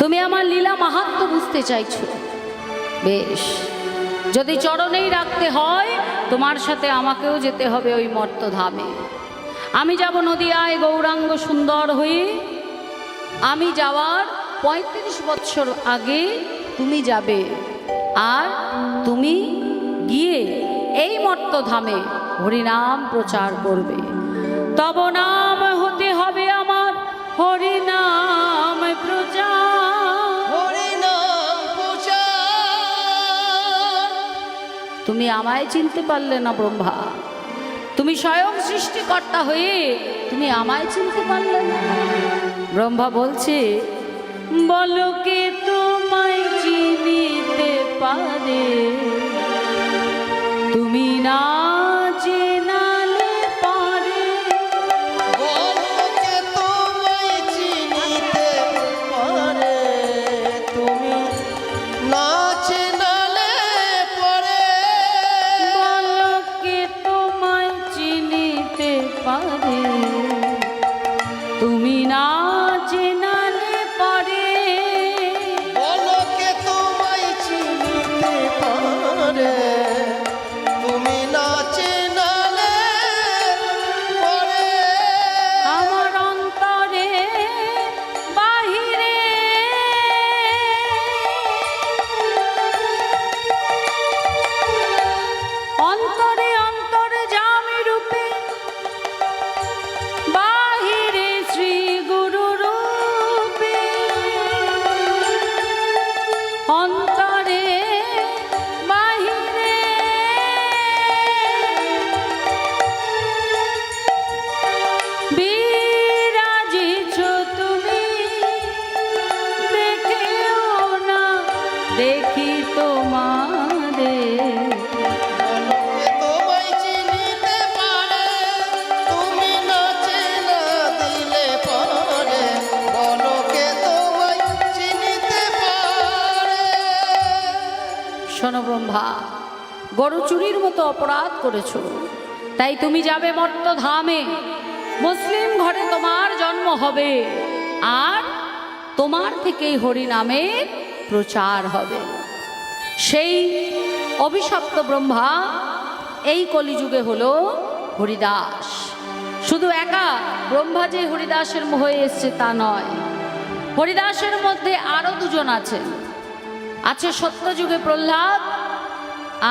তুমি আমার লীলা মাহাত্ম বুঝতে চাইছো। বেশ। যদি চরণেই রাখতে হয়, তোমার সাথে আমাকেও যেতে হবে ওই মর্তধামে আমি যাব নদিয়ায় গৌরাঙ্গ সুন্দর হয়ে। আমি যাওয়ার পঁয়ত্রিশ বছর আগে তুমি যাবে। আর তুমি গিয়ে এই মর্তধামে হরিনাম প্রচার করবে। তব নাম হতে হবে আমার হরিনাম প্রচার। তুমি আমায় চিনতে পারলে না, ব্রহ্মা। তুমি স্বয়ং সৃষ্টিকর্তা হয়ে তুমি আমায় চিনতে পারলে না। ব্রহ্মা বলছে, বলো কে তোমায় চিনিতে পারে? তুমি না অপরাধ করেছ। তাই তুমি যাবে মর্ত ধামে মুসলিম ঘরে তোমার জন্ম হবে, আর তোমার থেকেই হরি হরিনামে প্রচার হবে। সেই অভিশপ্ত ব্রহ্মা এই কলিযুগে হলো হরিদাস। শুধু একা ব্রহ্মা যে হরিদাসের হয়ে এসছে তা নয়, হরিদাসের মধ্যে আরও দুজন আছেন। আছে সত্যযুগে প্রহ্লাদ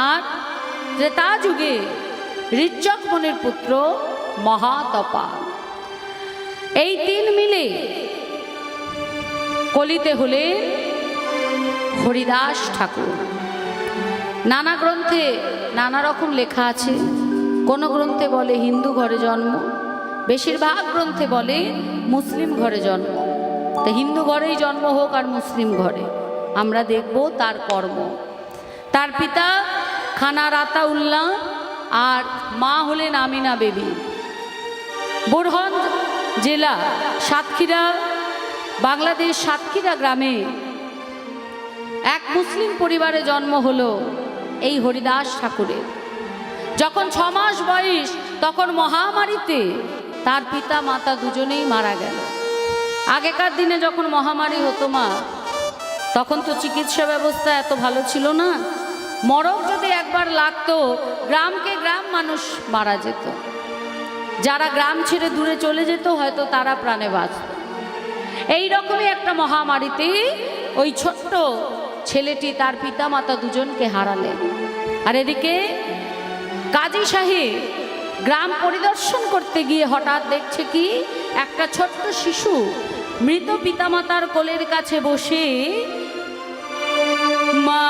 আর ত্রেতা যুগে ঋচক মনের পুত্র মহাতপা। এই তিন মিলে কলিতে হলে হরিদাস ঠাকুর। নানা গ্রন্থে নানা রকম লেখা আছে। কোনো গ্রন্থে বলে হিন্দু ঘরে জন্ম, বেশিরভাগ গ্রন্থে বলে মুসলিম ঘরে জন্ম। তা হিন্দু ঘরেই জন্ম হোক আর মুসলিম ঘরে। আমরা দেখব তার কর্ম। তার পিতা খানা রাতা উল্লাহ আর মা হলেন আমিনা বেবি। বুরহন জেলা সাতক্ষীরা, বাংলাদেশ সাতক্ষীরা গ্রামে এক মুসলিম পরিবারে জন্ম হলো এই হরিদাস ঠাকুরের। যখন ছ মাস বয়স, তখন মহামারীতে তার পিতা, মাতা দুজনেই মারা গেল। আগেকার দিনে যখন মহামারী হতো মা, তখন তো চিকিৎসা ব্যবস্থা এত ভালো ছিল না। মরক যদি একবার লাগতো, গ্রামকে গ্রাম মানুষ মারা যেত। যারা গ্রাম ছেড়ে দূরে চলে যেত, হয়তো তারা প্রাণে বাঁচত। এই রকমই একটা মহামারীতে ওই ছোট্ট ছেলেটি তার পিতামাতা দুজনকে হারালেন আর এদিকে কাজী সাহেব গ্রাম পরিদর্শন করতে গিয়ে হঠাৎ দেখছে কি, একটা ছোট্ট শিশু মৃত পিতামাতার কোলের কাছে বসে মা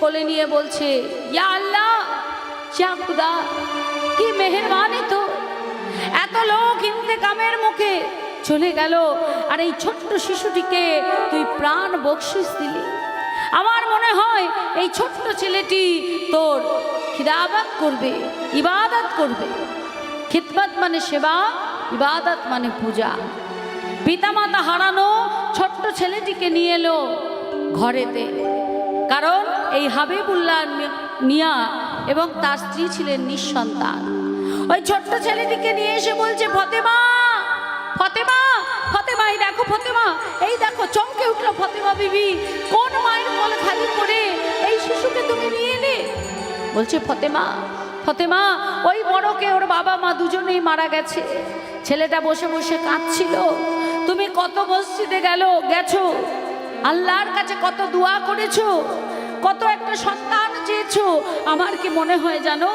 কোলে নিয়ে বলছে, ইয়া আল্লাহ খুদা, কি মেহেরবানি তো। এত লোক ইন্তেকামের মুখে চলে গেল। আর এই ছোট্ট শিশুটিকে তুই প্রাণ বকশিস দিলি। আমার মনে হয় এই ছোট্ট ছেলেটি তোর খিদাবাত করবে, ইবাদত করবে। খিদমত মানে সেবা, ইবাদত মানে পূজা। পিতামাতা হারানো ছোট্ট ছেলেটিকে নিয়ে এলো ঘরেতে। কারণ এই হাবিবুল্লাহ মিয়া এবং তার স্ত্রী ছিলেন নিঃসন্তান। ওই ছোট্ট ছেলেটিকে নিয়ে এসে বলছে, ফতেমা ফতেমা ফতেমা, এই দেখো ফতেমা, এই দেখো, চমকে উঠল ফতেমা বিবি। কোন মায়ের কল খালি করে এই শিশুকে তুমি নিয়ে এলে? বলছে, ফতেমা ফতেমা, ওই বড়কে ওর বাবা মা দুজনেই মারা গেছে। ছেলেটা বসে বসে কাঁদছিল। তুমি কত মসজিদে গেল, গেছো? আল্লাহর কাছে কত দোয়া করেছ? কত একটা সন্তান চেয়েছো? আমার কি মনে হয় জানো?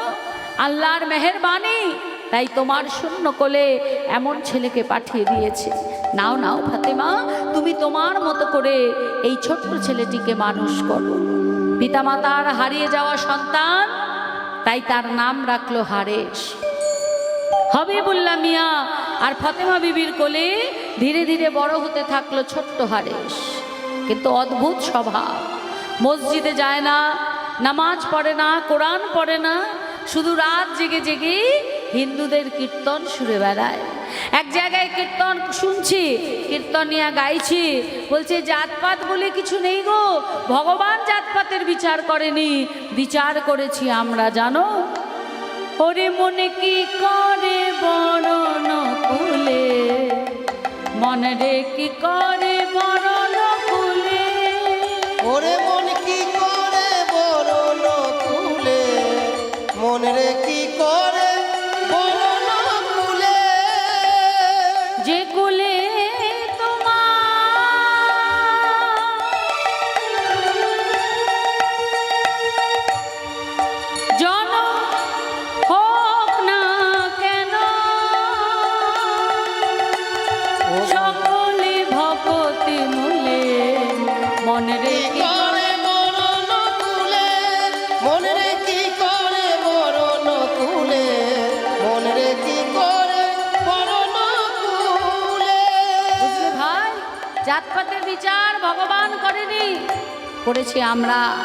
আল্লাহর মেহেরবানি, তাই তোমার শূন্য কোলে এমন ছেলেকে পাঠিয়ে দিয়েছে। নাও নাও, ফাতেমা, তুমি তোমার মতো করে এই ছোট্ট ছেলেটিকে মানুষ করো। পিতামাতার হারিয়ে যাওয়া সন্তান, তাই তার নাম রাখল হারেশ। হবিবুল্লাহ মিয়া আর ফতেমা বিবির কোলে ধীরে ধীরে বড় হতে থাকল ছোট্ট হারেশ। কিন্তু অদ্ভুত স্বভাব। মসজিদে যায় না, নামাজ পড়ে না, কোরআন পড়ে না, শুধু রাত জেগে জেগে হিন্দুদের কীর্তন সুরে বেড়ায়। এক জায়গায় কীর্তন শুনছি কীর্তনিয়া গাইছি, বলছে, জাতপাত বলে কিছু নেই গো, ভগবান জাতপাতের বিচার করেনি, বিচার করেছি আমরা, জানো? ওরে মনে কি করে বরণ কুলে মনে রে কি করে কুলে ওরে মন করেছি আমরা।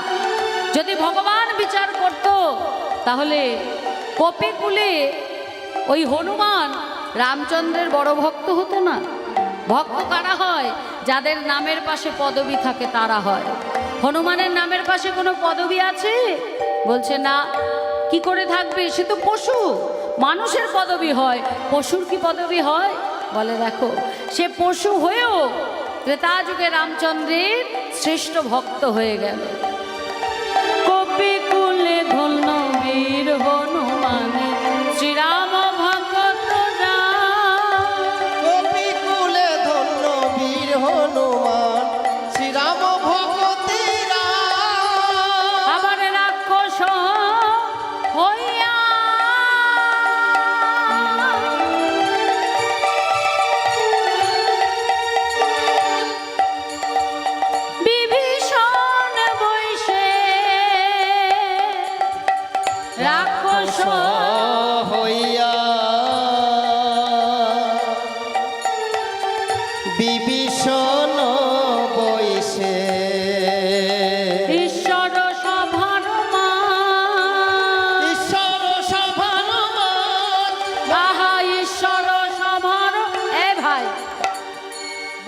যদি ভগবান বিচার করত, তাহলে কপিকুলে ওই হনুমান রামচন্দ্রের বড় ভক্ত হতো না? ভক্ত কারা হয়? যাদের নামের পাশে পদবি থাকে তারা হয়। হনুমানের নামের পাশে কোনো পদবি আছে? বলছে, না, কি করে থাকবে? সে তো পশু। মানুষের পদবি হয়। পশুর কি পদবি হয়? বলে, দেখো, সে পশু হয়েও ত্রেতা যুগে রামচন্দ্রের শ্রেষ্ঠ ভক্ত হয়ে গেল। কপি কুলে ধন্য বীর হনুমান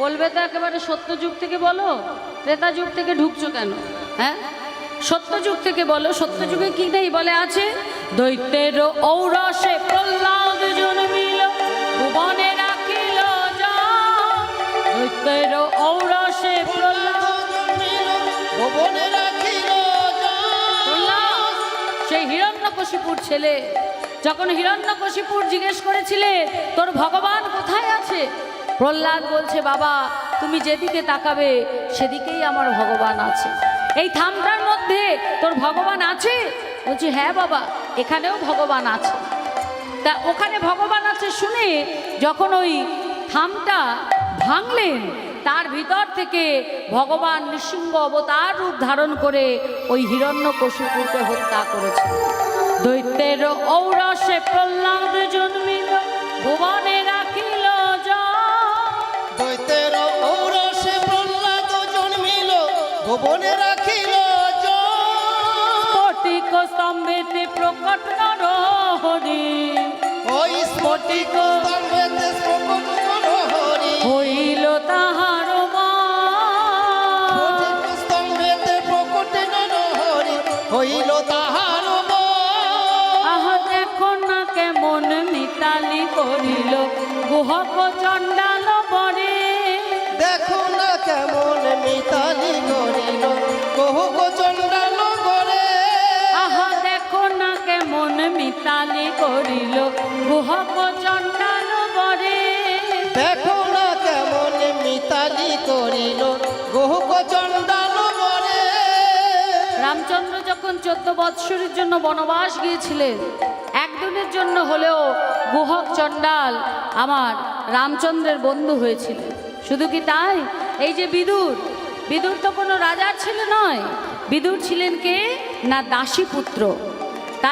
বলবে তো একেবারে সত্য যুগ থেকে বলো, ত্রেতা যুগ থেকে ঢুকছো কেন? হ্যাঁ? সত্য যুগ থেকে বলো, সত্য যুগে কি নেই? বলে আছে, দৈত্যের ঔরসে প্রহ্লাদ জন্মিল, ভুবনে রাখিল দৈত্যের ঔরসে সেই হিরণ্যকশিপুর ছেলে, যখন হিরণ্যকশিপুর জিজ্ঞেস করেছিলে, তোর ভগবান কোথায় আছে? প্রহ্লাদ বলছে, বাবা, তুমি যেদিকে তাকাবে, সেদিকেই আমার ভগবান আছে। এই থামটার মধ্যে তোর ভগবান আছে? বলছি হ্যাঁ বাবা, এখানেও ভগবান আছে। তা ওখানে ভগবান আছে শুনে যখন ওই থামটা ভাঙলেন, তার ভিতর থেকে ভগবান নৃসিংহ অবতার রূপ ধারণ করে ওই হিরণ্য কশুপুরকে হত্যা করেছে। দৈত্যের ঔরসে প্রহ্লাদ জন্মিল, ভুবনে গোপনে রাখিল। স্ফটিক স্তম্ভেতে প্রকট নর হরি ওই স্ফটিক স্তম্ভেতে করিল। গুহক চণ্ডাল বরে। দেখো না কেমন মিতালি করিল। কহুক চণ্ডাল করে রামচন্দ্র যখন চোদ্দ বৎসরের জন্য বনবাস গিয়েছিলেন একদিনের জন্য হলেও গুহক চণ্ডাল আমার রামচন্দ্রের বন্ধু হয়েছিলেন শুধু কি তাই? এই যে বিদুর বিদুর তো কোনো রাজার ছেলে নয়। বিদুর ছিলেন কে? না দাসী পুত্র।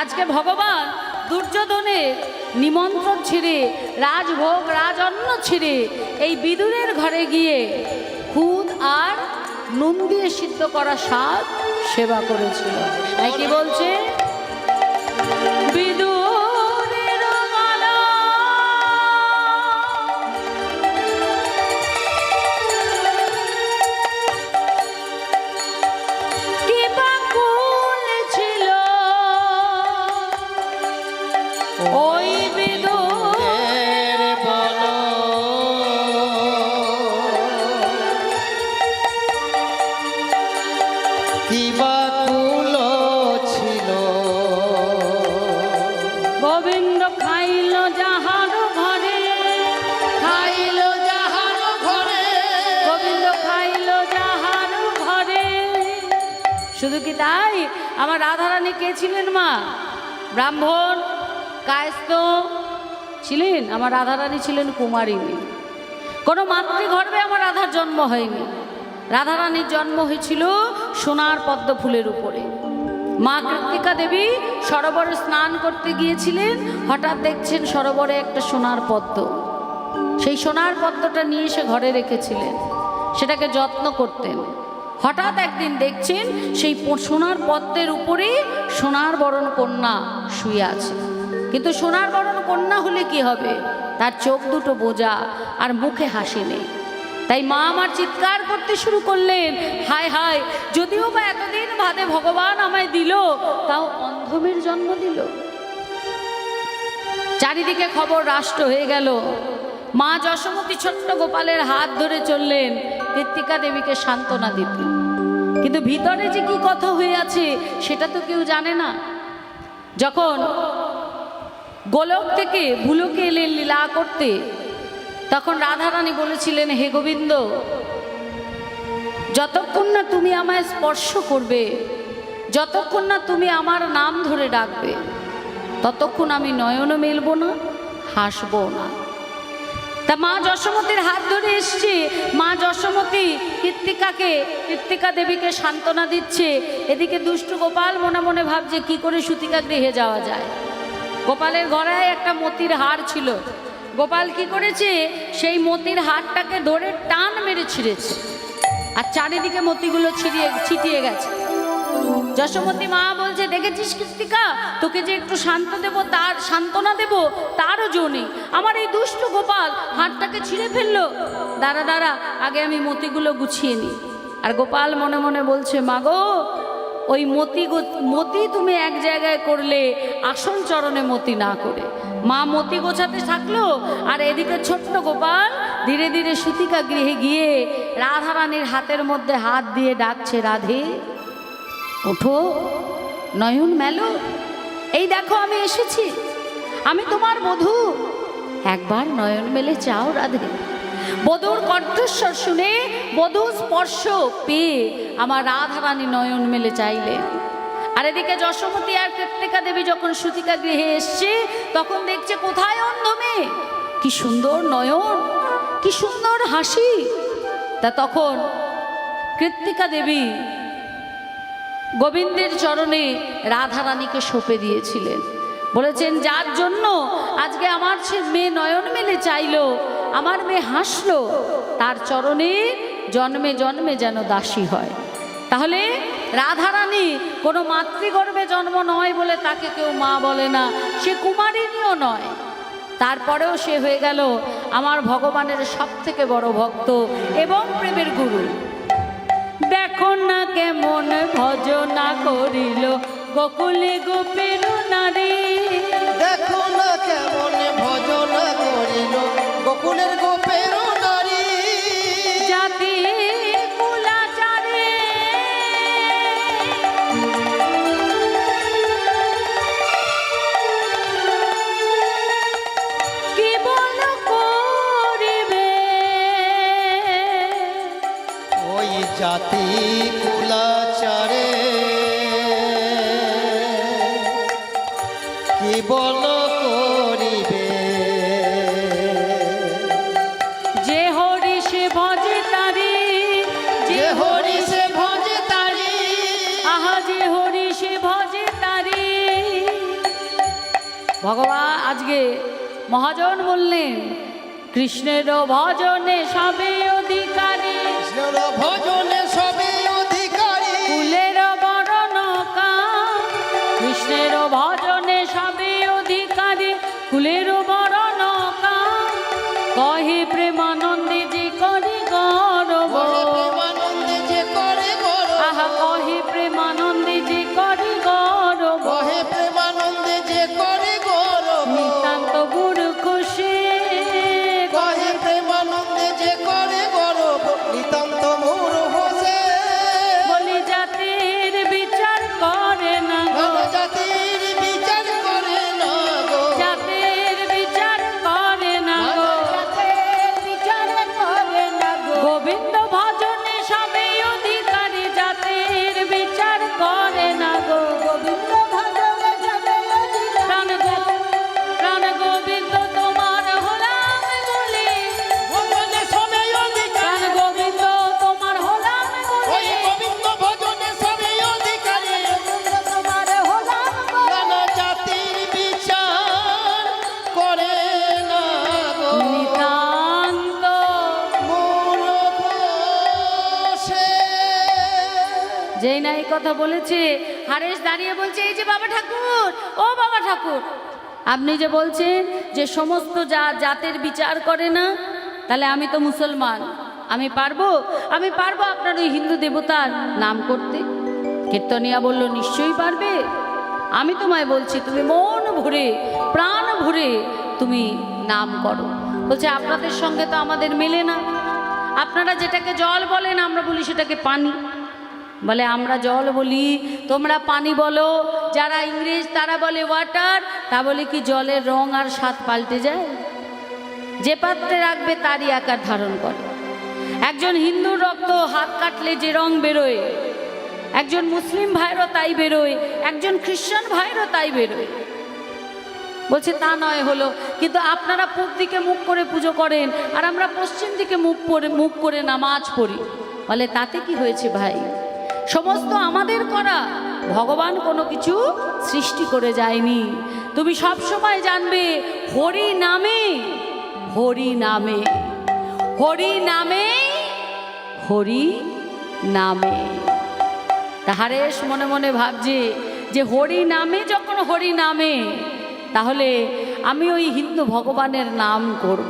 আজকে ভগবান দুর্যোধনের নিমন্ত্রণ ছিঁড়ে, রাজভোগ রাজন্য ছিঁড়ে এই বিদুরের ঘরে গিয়ে খুদ আর নুন দিয়ে সিদ্ধ করা শাক সেবা করেছিল। তাই কি বলছে? রাধারানী কে ছিলেন মা? ব্রাহ্মণ কায়স্ত ছিলেন? আমার রাধারানী ছিলেন কুমারিনী কোনো মাতৃগর্ভে আমার রাধার জন্ম হয়নি। রাধারানীর জন্ম হয়েছিল সোনার পদ্ম ফুলের উপরে। মা কৃত্তিকা দেবী সরোবরে স্নান করতে গিয়েছিলেন। হঠাৎ দেখছেন সরোবরে একটা সোনার পদ্ম। সেই সোনার পদ্মটা নিয়ে এসে ঘরে রেখেছিলেন। সেটাকে যত্ন করতেন। হঠাৎ একদিন দেখছেন সেই সোনার পদ্মের উপরে সোনার বরণ কন্যা শুয়ে আছে। কিন্তু সোনার বরণ কন্যা হলে কি হবে? তার চোখ দুটো বোঝা আর মুখে হাসি নেই। তাই মা আমার চিৎকার করতে শুরু করলেন হায় হায় যদিও বা এতদিন বাদে ভগবান আমায় দিল, তাও অন্ধমের জন্ম দিল। চারিদিকে খবর রাষ্ট্র হয়ে গেল। মা যশোমতী ছোট্ট গোপালের হাত ধরে চললেন কৃত্তিকা দেবীকে সান্ত্বনা দিতে। কিন্তু ভিতরে যে কি কথা হয়ে আছে, সেটা তো কেউ জানে না। যখন গোলক থেকে ভুলোকে এলেন লীলা করতে, তখন রাধারানী বলেছিলেন, হে গোবিন্দ, যতক্ষণ না তুমি আমায় স্পর্শ করবে, যতক্ষণ না তুমি আমার নাম ধরে ডাকবে, ততক্ষণ আমি নয়নও মেলবো না, হাসবো না। তা মা যশোমতির হাত ধরে এসছে। মা যশোমতী কৃত্তিকাকে কৃত্তিকা দেবীকে সান্ত্বনা দিচ্ছে। এদিকে দুষ্টু গোপাল মনে মনে ভাবছে, কি করে সুতিকা গৃহে যাওয়া যায়? গোপালের গড়ায় একটা মতির হার ছিল। গোপাল কি করেছে? সেই মতির হারটাকে ধরে টান মেরে ছিঁড়েছে। আর চারিদিকে মতিগুলো ছিড়িয়ে, ছিটিয়ে গেছে। যশোমতী মা দেখেছিস, কৃত্তিকা? তোকে যে একটু শান্ত দেব, তার সান্ত্বনা দেব, তারও জো নেই। আমার এই দুষ্ট গোপাল হাতটাকে ছিঁড়ে ফেলল। দাঁড়া দাঁড়া, আগে আমি মতিগুলো গুছিয়ে নিই। আর গোপাল মনে মনে বলছে, মাগো, ওই মতি মতি তুমি এক জায়গায় করলে আসন চরণে মতি না করে। মা মতি গোছাতে থাকল, আর এদিকে ছোট্ট গোপাল ধীরে ধীরে সুতিকা গৃহে গিয়ে রাধারানীর হাতের মধ্যে হাত দিয়ে ডাকছে, রাধে, ওঠো। নয়ন মেলো। এই দেখো আমি এসেছি। আমি তোমার বধু। একবার নয়ন মেলে চাও রাধে। বধুর কণ্ঠস্বর শুনে বধূ স্পর্শ পেয়ে আমার রাধারানী নয়ন মেলে চাইলে। আর এদিকে যশোমতী আর কৃত্তিকা দেবী যখন সুতিকা গৃহে এসছে, তখন দেখছে কোথায় অন্ধ মেয়ে? কি সুন্দর নয়ন, কি সুন্দর হাসি। তা তখন কৃত্তিকা দেবী গোবিন্দের চরণে রাধারানীকে সঁপে দিয়েছিলেন। বলেছেন, যার জন্য আজকে আমার সে মেয়ে নয়ন মেলে চাইলো, আমার মেয়ে হাসলো, তার চরণে জন্মে জন্মে যেন দাসী হয়। তাহলে রাধারানী কোনো মাতৃগর্ভে জন্ম নয় বলে তাকে কেউ মা বলে না, সে কুমারিনীও নয়। তারপরেও সে হয়ে গেল আমার ভগবানের সব থেকে বড় ভক্ত এবং প্রেমের গুরু। দেখো না কেমন ভজনা করিল। গোকুলে গোপের নারী। দেখো না কেমন ভজনা করিল। গোকুলের গোপের ওই কুলাচারে কি বল করিবে? যে হরি সে ভজে তারি যে হরি সে ভজে তারি। আহা যে হরি সে ভজে তারি। ভগবান আজকে মহাজন বললেন কৃষ্ণের ভজনে সবে অধিকারী। ভজনে প্রেমানন্দে বলেছে, হারেশ দাঁড়িয়ে বলছে, এই যে বাবা ঠাকুর, ও বাবা ঠাকুর। আপনি যে বলছেন যে সমস্ত যা জাতের বিচার করে না, তাহলে আমি তো মুসলমান। আমি পারব? আমি পারব আপনার ওই হিন্দু দেবতার নাম করতে? কীর্তনিয়া বলল, নিশ্চয়ই পারবে। আমি তোমায় বলছি, তুমি মন ভরে, প্রাণ ভরে তুমি নাম করো। বলছে, আপনাদের সঙ্গে তো আমাদের মেলে না। আপনারা যেটাকে জল বলেন, আমরা বলি সেটাকে পানি। বলে, আমরা জল বলি, তোমরা পানি বলো। যারা ইংরেজ, তারা বলে ওয়াটার তা বলে কি, জলের রং আর স্বাদ পাল্টে যায়? যে পাত্রে রাখবে, তারই আকার ধারণ করে। একজন হিন্দুর রক্ত হাত কাটলে যে রং বেরোয়। একজন মুসলিম ভাইরও তাই বেরোয়। একজন খ্রিস্টান ভাইরও তাই বেরোয়। বলছে, তা নয় হলো। কিন্তু আপনারা পূব দিকে মুখ করে পুজো করেন, আর আমরা পশ্চিম দিকে মুখ করে মুখ করে নামাজ পড়ি। বলে, তাতে কি হয়েছে ভাই? সমস্ত আমাদের করা, ভগবান কোনো কিছু সৃষ্টি করে যায়নি তুমি সব সময় জানবে, হরি নামে হরি নামে হরি নামে হরি নামে তাহারেশ মনে মনে ভাবছে যে হরি নামে যখন হরি নামে, তাহলে আমি ওই হিন্দু ভগবানের নাম করব।